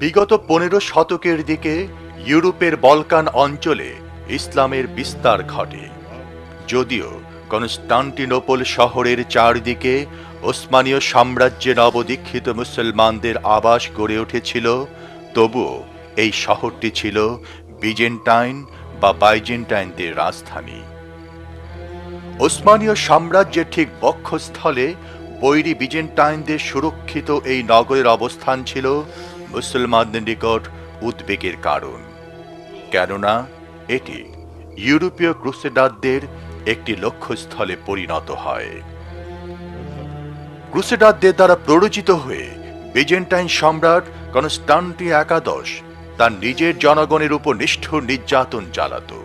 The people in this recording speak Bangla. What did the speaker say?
বিগত পনেরো শতকের দিকে ইউরোপের বলকান অঞ্চলে ইসলামের বিস্তার ঘটে। যদিও কনস্টান্টিনোপল শহরের চারদিকে ওসমানীয় সাম্রাজ্যে নবদীক্ষিত মুসলমানদের আবাস গড়ে উঠেছিল, তবুও এই শহরটি ছিল বিজেন্টাইন বা বাইজেন্টাইনদের রাজধানী। ওসমানীয় সাম্রাজ্যের ঠিক বক্ষস্থলে বৈরী বিজেন্টাইনদের সুরক্ষিত এই নগরের অবস্থান ছিল মুসলমানদের নিকট উদ্বেগের কারণ। কেননা, এটি ইউরোপীয় ক্রুসেডারদের একটি লক্ষ্যস্থলে পরিণত হয়। ক্রুসেডারদের দ্বারা প্ররোচিত হয়ে বিজেন্টাইন সম্রাট কনস্টান্টি একাদশ তার নিজের জনগণের উপর নিষ্ঠুর নির্যাতন চালাতো।